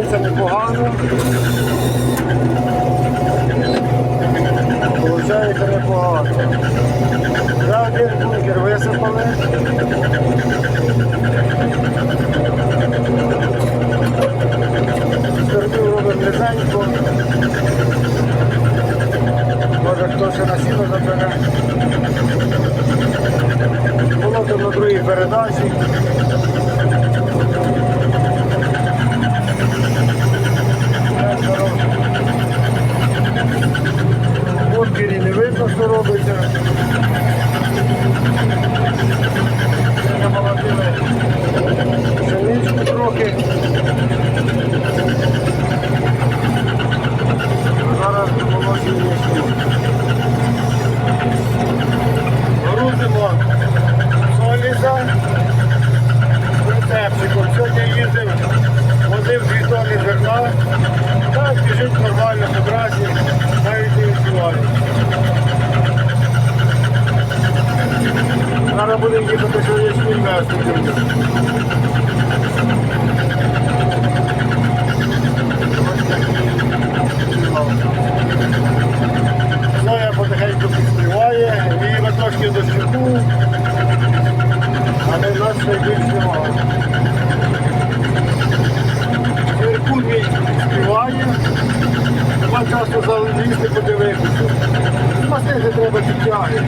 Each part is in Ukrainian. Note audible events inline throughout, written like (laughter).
Получається непогано. Получається непогано. За один бункер висипали. Стерню робимо близенько. Може хто ще на сіно забере. Молотимо на другій передачі. В бункері не видно, що робиться. Сьогодні молотили пшеничку трохи. Зараз молочені Грузимо соліса з прицепчиком. Сьогодні їздив, возив 2 тонни зерна. Так, біжить нормально по трасі, навіть не відчуваю. Зараз будемо їхати, є ячмінь вести. Соя потихеньку підспіває, її трошки до щуку, але нас ще більш немає. Зірку мій співає, нема часу залізти подивитися. Мастити треба підтягти.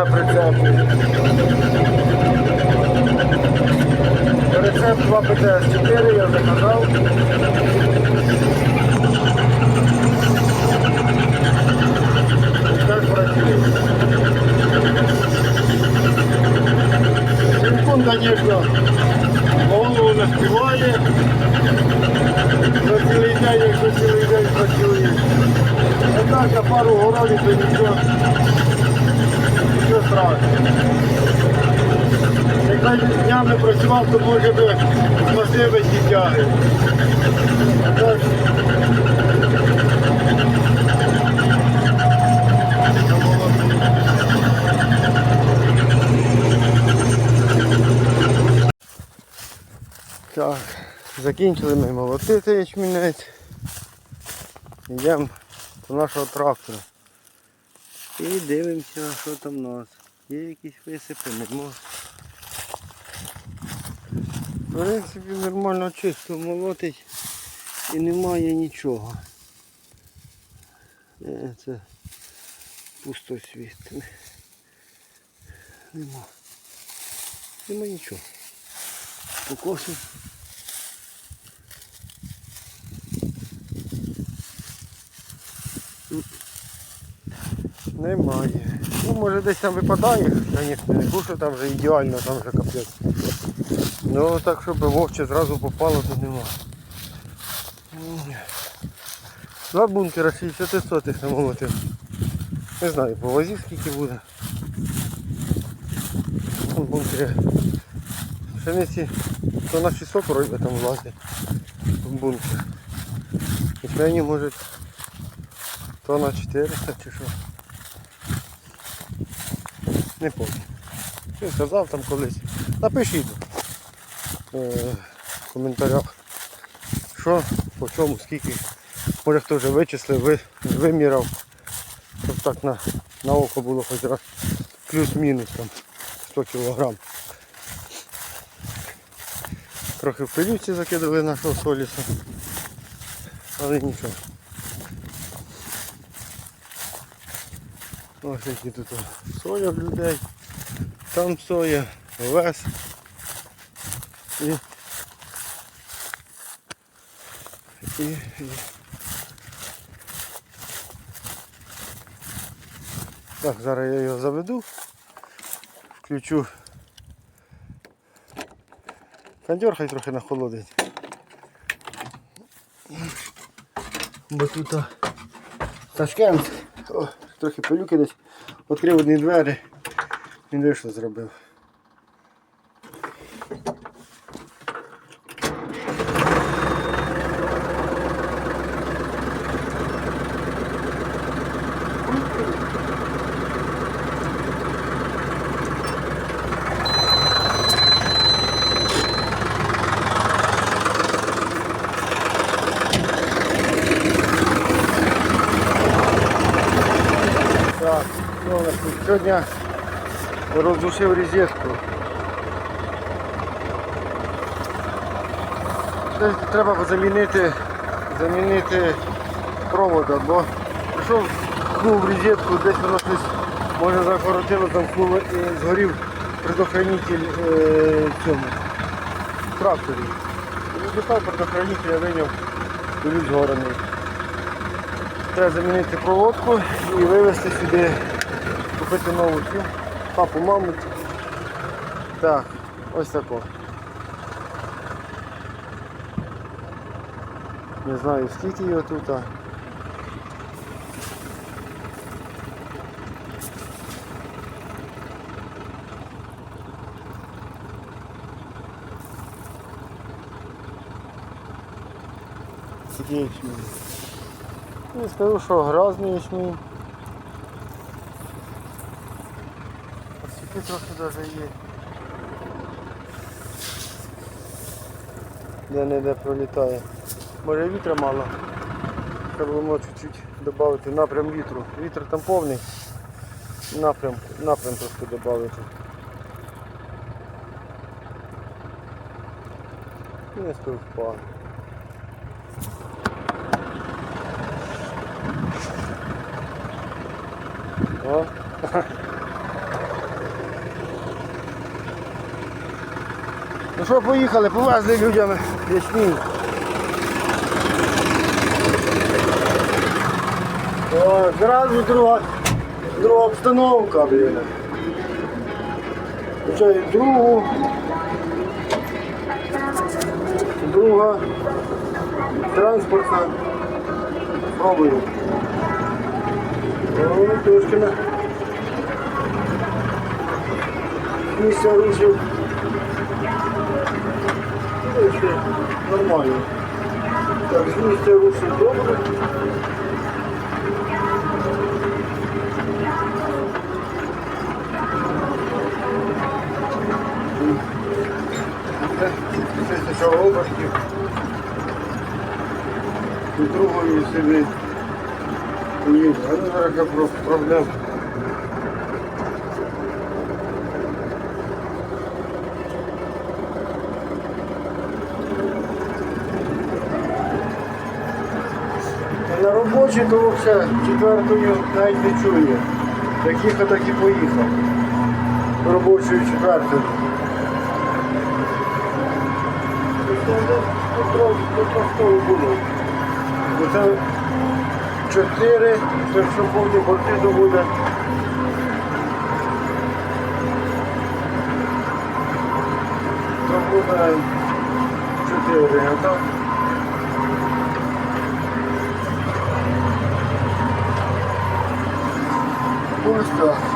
на прицепі. Рецепт 2 ПТС-4 я заказав. І так працює. Телефон, звісно, голову не співає. За цілий день, якщо цілий день працює. А так на пару городів то нічого, Нічого страшного. Днями працював, то може би змасиви ті тяги. Так, закінчили ми молотити ячмінець. Йдемо до нашого трактора. І дивимося, що там у нас. Є якісь висипи, нема. В принципі, нормально чисто молотить і немає нічого. Е, Це пустосвіт. Нема. Нема нічого. Покосив. Немає. Ну, може десь там випадає, звісно, не був, що там вже ідеально, там вже капець. Ну так, щоб вовче зразу попало, то нема. Два бункера 60 сотих намолотив. Не знаю, по вазі скільки буде. Бункери. Пшениці, то на 600 вроде там влазить бункер. І крайні може то на 400 чи що. Не пам'ятаю. Він сказав там колись. Напишіть е, в коментарях, що, по чому, скільки. Може хто вже вичислив, ви, виміряв, щоб так на, на око було хоч раз плюс-мінус там 100 кілограм. Трохи в пилюці закидали нашого соліса, але нічого. Ось які тут соя в людей, там соя, овес і, і, і. Так, зараз я його заведу, включу. Кондер хай трохи нахолодить. Бо тут Ташкент. Трохи пилюки десь. Відкрив одні двері. Він вийшло зробив. Так, що у нас тут? Сьогодні роздушив розетку. Треба замінити, замінити провода, бо прийшов, пхнув розетку, десь воно щось може закоротило, замкнуло і згорів предохранитель е, цьому в тракторі. Відлітав предохранитель, виняв, ключ згорений. Треба замінити проводку і вивезти сюди, купити нову цю папу, маму. Так, ось тако. Не знаю скільки його тут. а. Скільки ячмінь. Не скажу, що грозний ячмінь. Освіти трохи навіть є. Де не де пролітає. Може вітра мало. Треба було чуть-чуть додати напрям вітру. Вітер там повний. Напрям, напрям трошки додати. Не впав. О. (laughs) Ну що, поїхали, повезли людям ячмінь. Зразу друга, друга обстановка, блін. І другу. Друга. Транспортна. Пробую. Трошки на місця рушив. Ну, ще Нормально. Так, з місця рушив добре. Тисяча обертів. І другої собі поїду. А ну зараз я взагалі четвертою навіть не чує. Як їхав, так і поїхав. Робочою четвертою. Це 4, це що повні борти то буде. То буде 4, а так. Ось так.